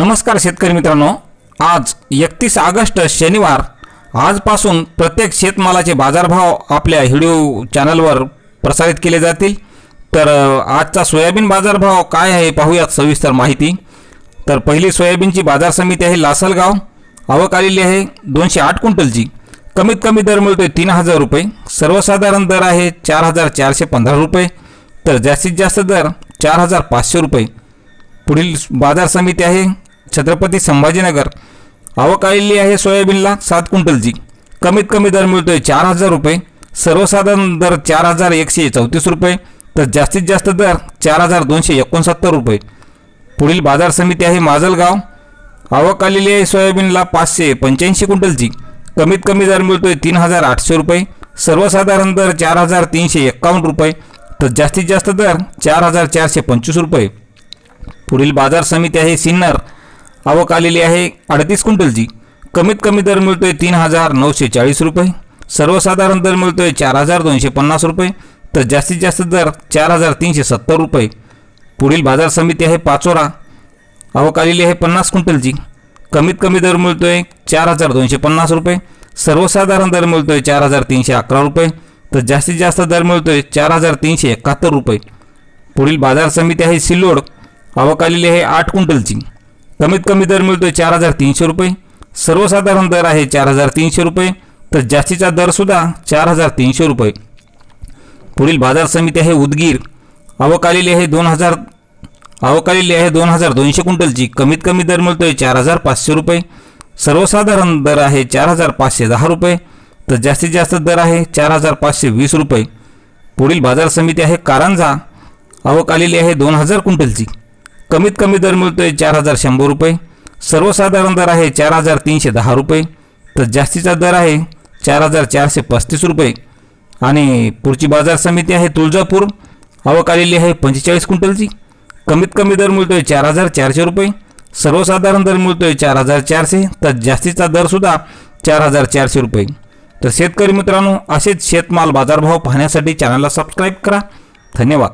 नमस्कार शेतकरी मित्रांनो. आज एकतीस ऑगस्ट शनिवार. आजपासून प्रत्येक शेतमालाचे बाजारभाव आपल्या व्हिडिओ चॅनलवर प्रसारित केले जातील. तर आजचा सोयाबीन बाजारभाव काय आहे पाहूयात सविस्तर माहिती. तर पहिली सोयाबीनची बाजार समिती आहे लासलगाव. आवक आलेली आहे दोनशे आठ क्विंटलची. कमीत कमी दर मिळतोय तीन हजार रुपये. सर्वसाधारण दर आहे चार हजार चारशे पंधरा रुपये. तर जास्तीत जास्त दर चार हजार पाचशे रुपये. पुढील बाजार समिती आहे छत्रपती संभाजीनगर. आवक आलेली आहे सोयाबीनला सात क्विंटलची. कमीत कमी दर मिळतोय चार हजार रुपये. सर्वसाधारण दर चार हजार एकशे चौतीस रुपये. तर जास्तीत जास्त दर चार हजार दोनशे एकोणसत्तर रुपये. पुढील बाजार समिती आहे माजलगाव. आवक आलेली आहे सोयाबीनला पाचशे पंच्याऐंशी क्विंटलची. कमीत कमी दर मिळतोय तीन हजार आठशे रुपये. सर्वसाधारण दर चार हजार तीनशे एक्कावन्न रुपये. तर जास्तीत जास्त दर चार हजार चारशे पंचवीस रुपये. पुढील बाजार समिती आहे सिन्नर. आवक आलेली आहे अडतीस क्विंटलची. कमीत कमी दर मिळतोय तीन हजार नऊशे चाळीस रुपये. सर्वसाधारण दर मिळतोय चार हजार दोनशे पन्नास रुपये. तर जास्तीत जास्त दर चार हजार तीनशे सत्तर रुपये. पुढील बाजार समिती आहे पाचोरा. आवक आलेली आहे पन्नास क्विंटलची. कमीत कमी दर मिळतोय चार हजार दोनशे पन्नास रुपये. सर्वसाधारण दर मिळतोय चार हजार तीनशे अकरा रुपये. तर जास्तीत जास्त दर मिळतोय चार हजार तीनशे एकाहत्तर रुपये. पुढील बाजार समिती आहे सिल्लोड. आवक आलेली आहे आठ क्विंटलची. कमीत कमी दर मिळतोय चार हजार तीनशे रुपये. सर्वसाधारण दर आहे चार हजार तीनशे रुपये. तर जास्तीचा दरसुद्धा चार हजार तीनशे रुपये. पुढील बाजार समिती आहे उदगीर. आवक आलेली आहे दोन हजार आवक आलेली आहे दोन हजार दोनशे क्विंटलची. कमीत कमी दर मिळतोय चार हजार पाचशे रुपये. सर्वसाधारण दर आहे चार हजार पाचशे दहा रुपये. तर जास्तीत जास्त दर आहे चार हजार पाचशे वीस रुपये. पुढील बाजार समिती आहे कारंजा. आवक आलेली आहे दोन हजार क्विंटलची. कमीत कमी दर मिळतोय चार हजार शंभर रुपये. सर्वसाधारण दर आहे चार हजार तीनशे दहा रुपये. तर जास्तीचा दर आहे चार हजार चारशे पस्तीस रुपये. आणि पुढची बाजार समिती आहे तुळजापूर. आवक आलेली आहे पंचेचाळीस क्विंटलची. कमीत कमी दर मिळतोय चार हजार चारशे रुपये. सर्वसाधारण दर मिळतोय चार हजार चारशे. तर जास्तीचा दरसुद्धा चार हजार चारशे रुपये. तर शेतकरी मित्रांनो असेच शेतमाल बाजारभाव पाहण्यासाठी चॅनलला सबस्क्राईब करा. धन्यवाद.